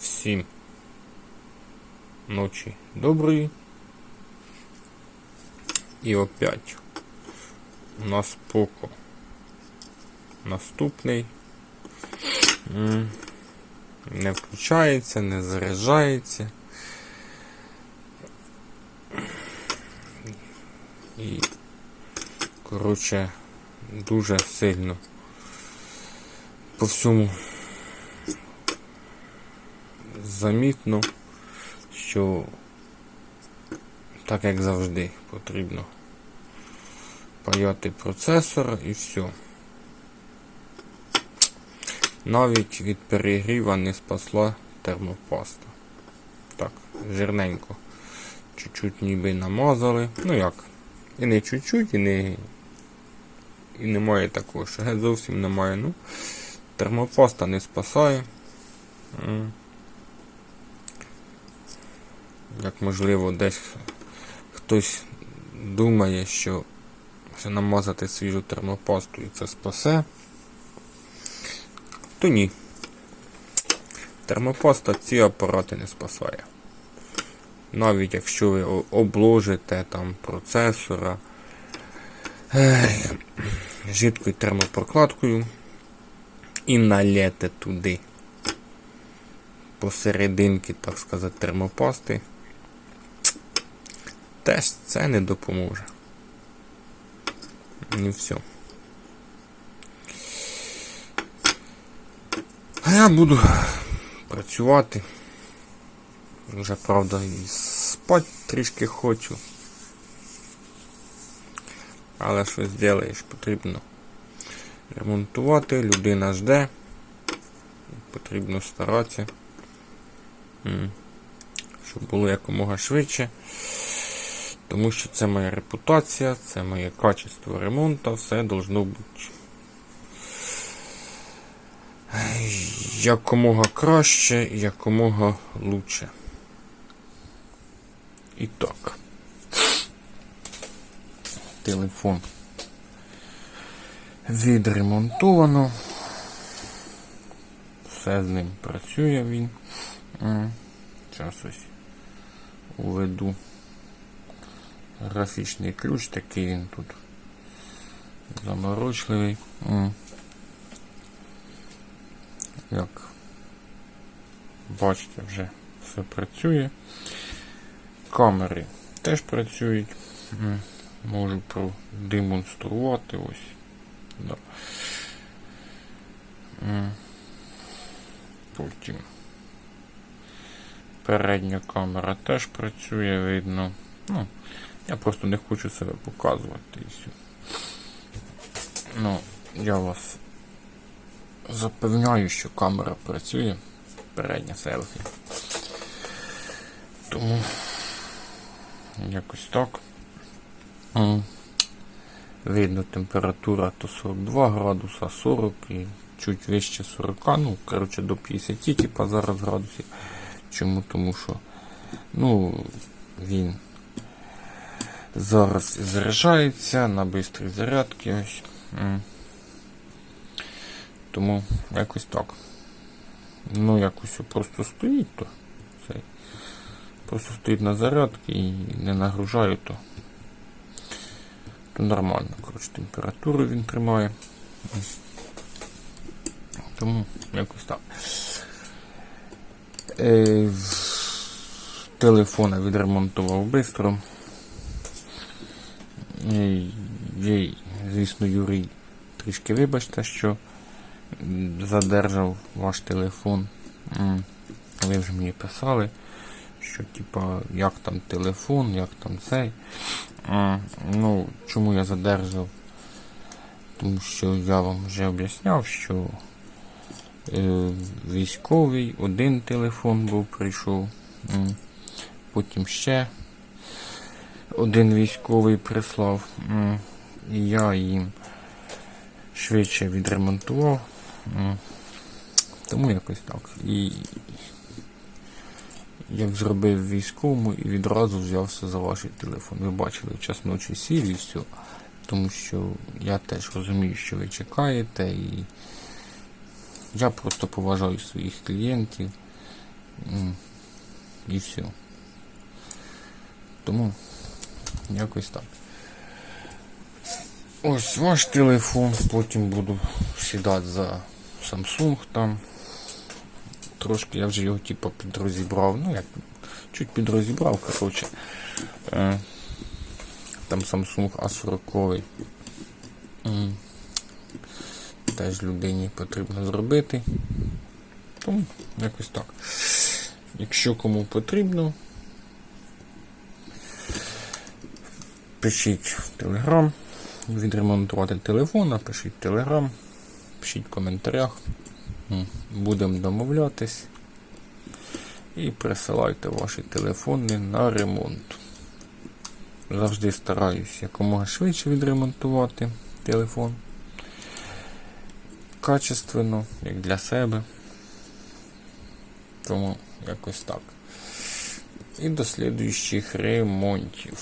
Всім ночі доброї. І опять у нас поко наступний. Не включається, не заряджається. І, коротше, дуже сильно по всьому замітно, що так як завжди потрібно паяти процесор і все. Навіть від перегріва не спасла термопаста. Так, жирненько. Чуть-чуть ніби намазали. Ну як? І не чуть-чуть, і не. І немає такого, що зовсім немає. Ну, термопаста не спасає. Як можливо, десь хтось думає, що що намазати свіжу термопасту і це спасе, то ні. Термопаста ці апарати не спасає. Навіть якщо ви обложите там процесора жидкою термопрокладкою і налєте туди посерединки, так сказати, термопасти, теж це не допоможе. І все. А я буду працювати. Вже, правда, і спати трішки хочу. Але що зробиш, потрібно ремонтувати, людина жде. Потрібно старатися. Щоб було якомога швидше. Тому що це моя репутація, це моє качество ремонту, все должно бути якомога краще, якомога лучше. І так. Телефон відремонтовано. Все з ним працює він. Зараз ось уведу графічний ключ, такий він тут заморочливий. Як бачите, вже все працює. Камери теж працюють. Можу продемонструвати ось. Да. Потім передня камера теж працює, видно. Ну, я просто не хочу себе показувати і все. Ну, я вас запевняю, що камера працює. Передня селфі. Тому якось так. Видно, температура то 42 градуса, 40 і чуть вище 40, ну, коротше, до 50, типа зараз градусів. Чому? Тому що, ну, він зараз заряджається на бистрій зарядці. Тому якось так. Ну, якось просто стоїть то. Цей. Просто стоїть на зарядці і не нагружаю то. То нормально. Коротше, температуру він тримає. Тому якось так. Е, телефона відремонтував швидко. Їй, звісно, Юрій, трішки вибачте, що задержав ваш телефон. Ви вже мені писали, що типа, як там телефон, як там цей. М, Ну, чому я задержав? Тому що я вам вже об'ясняв, що е, військовий, один телефон був прийшов, потім ще один військовий прислав, і я їм швидше відремонтував. Тому якось так. І як зробив військовому і відразу взявся за ваш телефон. Ви бачили, в час ночі сів і все. тому що я теж розумію, що ви чекаєте, і я просто поважаю своїх клієнтів. І все. Тому якось так. Ось ваш телефон, потім буду сідати за Samsung там. Трошки я вже його типу підрозібрав. Ну як чуть підрозібрав, коротше. Е, там Samsung A40. М, Теж людині потрібно зробити. Тому якось так. Якщо кому потрібно, пишіть в Телеграм, відремонтувати телефон, напишіть в Телеграм, пишіть в коментарях. Будемо домовлятись. І присилайте ваші телефони на ремонт. Завжди стараюсь якомога швидше відремонтувати телефон. Качественно, як для себе. Тому якось так. І до слідуючих ремонтів.